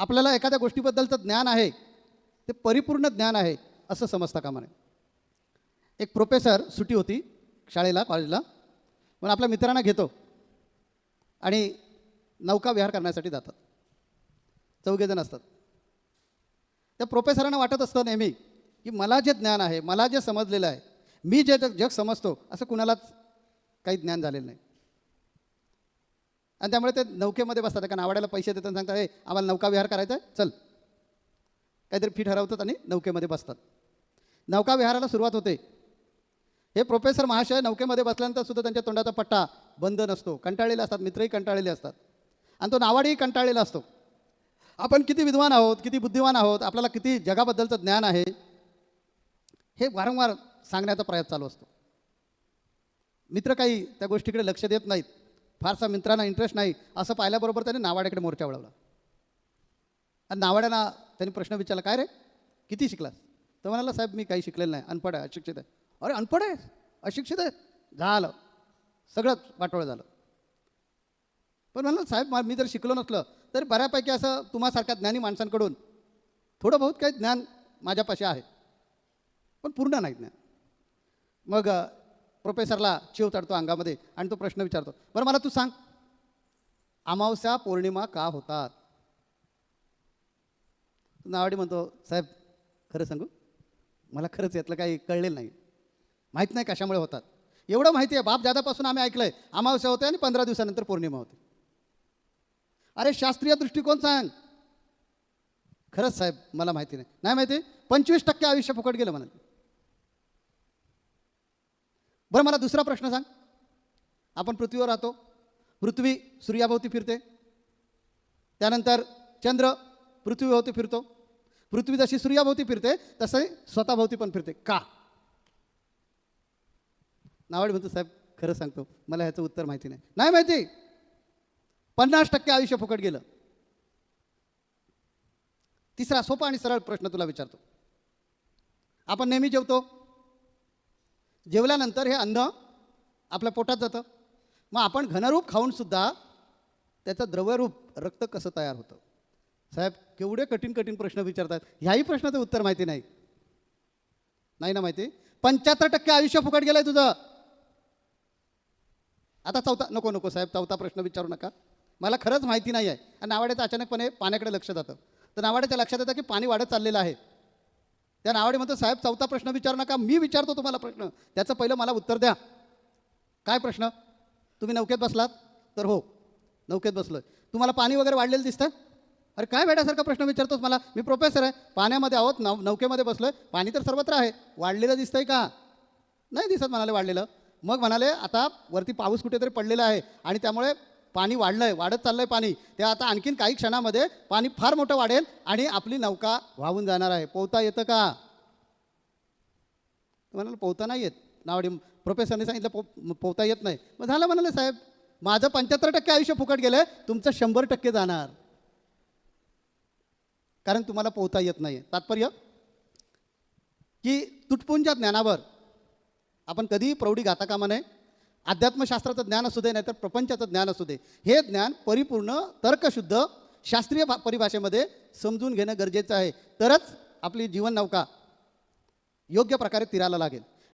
आपल्याला एखाद्या गोष्टीबद्दलचं ज्ञान आहे ते परिपूर्ण ज्ञान आहे असं समजता कामा नये. एक प्रोफेसर सुटी होती शाळेला कॉलेजला म्हणून आपल्या मित्रांना घेतो. आणि नौका विहार करण्यासाठी जातात. चौघेजण असतात. त्या प्रोफेसरांना वाटत असतं नेहमी की मला जे ज्ञान आहे मला जे समजलेलं आहे मी जे जग जग समजतो असं कुणालाच काही ज्ञान झालेलं नाही. आणि त्यामुळे ते नौकेमध्ये बसतात. कारण आवडायला पैसे देतात सांगतात हे आम्हाला नौका विहार करायचा आहे चल. काहीतरी फी ठरवतात आणि नौकेमध्ये बसतात. नौका विहाराला सुरुवात होते. हे प्रोफेसर महाशय नौकेमध्ये बसल्यानंतर सुद्धा त्यांच्या तोंडाचा पट्टा बंद नसतो. कंटाळलेले असतात मित्रही कंटाळलेले असतात. आणि तो नावाडीही कंटाळलेला असतो. आपण किती विद्वान आहोत किती बुद्धिमान आहोत आपल्याला किती जगाबद्दलचं ज्ञान आहे? हे वारंवार सांगण्याचा प्रयत्न चालू असतो. मित्र काही त्या गोष्टीकडे लक्ष देत नाहीत. फारसा मित्रांना इंटरेस्ट नाही. असं पाहिल्याबरोबर त्यांनी नावाड्याकडे मोर्चा वळवला. आणि नावाड्याला त्यांनी प्रश्न विचारला काय रे? किती शिकलास? तर म्हणाला साहेब मी काही शिकलेलं नाही. अनपड आहे अशिक्षित आहे. अरे अनपड आहे अशिक्षित आहे झालं. सगळंच वाटोळं झालं. पण म्हणलं साहेब मी जर शिकलो नसलं तर बऱ्यापैकी असं तुम्हासारख्या ज्ञानी माणसांकडून थोडं बहुत काही ज्ञान माझ्यापाशी आहे. पण पूर्ण नाही ज्ञान. मग प्रोफेसरला चिव चढतो अंगामध्ये आणि तो प्रश्न विचारतो बरं मला तू सांग अमावस्या पौर्णिमा का होतात? नावाडी म्हणतो साहेब खरं सांगू मला खरंच यातलं काही कळलेलं नाही. माहीत नाही कशामुळे होतात. एवढं माहिती आहे बाप दादापासून आम्ही ऐकलंय अमावस्या होते आणि पंधरा दिवसानंतर पौर्णिमा होते. अरे शास्त्रीय दृष्टिकोन सांग. खरंच साहेब मला माहिती नाही. नाही माहिती? पंचवीस टक्के आयुष्य फुकट गेलं म्हणाले. बरं मला दुसरा प्रश्न सांग. आपण पृथ्वीवर राहतो. पृथ्वी सूर्याभोवती फिरते. त्यानंतर चंद्र पृथ्वीभोवती फिरतो. पृथ्वी जशी सूर्याभोवती फिरते तसे स्वतःभोवती पण फिरते. का? नावाडी म्हणतो साहेब खरं सांगतो मला ह्याचं उत्तर माहिती नाही. नाही माहिती? पन्नास टक्के आयुष्य फुकट गेलं. तिसरा सोपा आणि सरळ प्रश्न तुला विचारतो. आपण नेहमी जेवतो जेवल्यानंतर हे अन्न आपल्या पोटात जातं. मग आपण घनरूप खाऊनसुद्धा त्याचं द्रवरूप रक्त कसं तयार होतं? साहेब केवढे कठीण कठीण प्रश्न विचारतात. ह्याही प्रश्नाचं उत्तर माहिती नाही. नाही ना माहिती? पंच्याहत्तर टक्के आयुष्य फुकट गेलं आहे तुझं. आता चौथा नको नको साहेब चौथा प्रश्न विचारू नका. मला खरंच माहिती नाही आहे आणि नावाड्याचं अचानकपणे पाण्याकडे लक्ष जातं. तर नावाड्याच्या लक्षात येतं की पाणी वाढत चाललेलं आहे. त्या नावाडे म्हणतो साहेब चौथा प्रश्न विचारू नका मी विचारतो तुम्हाला प्रश्न. त्याचं पहिलं मला उत्तर द्या. काय प्रश्न? तुम्ही नौकेत बसलात? तर हो नौकेत बसलोय. तुम्हाला पाणी वगैरे वाढलेलं दिसतं? अरे काय वेड्यासारखा प्रश्न विचारतोस मला? मी प्रोफेसर आहे. पाण्यामध्ये आहोत नौ नौकेमध्ये आहे पाणी तर सर्वत्र आहे. वाढलेलं दिसतंय का? नाही दिसत म्हणाले वाढलेलं. मग म्हणाले आता वरती पाऊस कुठेतरी पडलेला आहे आणि त्यामुळे पाणी वाढलं आहे वाढत चाललं आहे पाणी ते आता आणखीन काही क्षणामध्ये पाणी फार मोठं वाढेल आणि आपली नौका वाहून जाणार आहे. पोहता येतं का? तर म्हणाले पोहता नाही येत. नावडी प्रोफेसरने सांगितलं पो पोहता येत नाही. मग झालं म्हणाले साहेब माझं पंच्याहत्तर टक्के आयुष्य फुकट गेलं तुमचं शंभर टक्के जाणार. कारण तुम्हाला पोहता येत नाही. तात्पर्य? की तुटपुंच्या ज्ञानावर. आपण कधीही प्रौढी घाता कामा नये. अध्यात्मशास्त्राचं ज्ञान असू दे नाहीतर प्रपंचाचं ज्ञान असू दे. हे ज्ञान परिपूर्ण तर्कशुद्ध शास्त्रीय भा परिभाषेमध्ये समजून घेणं गरजेचं आहे. तरच आपली जीवन नौका योग्य प्रकारे तिराला लागेल.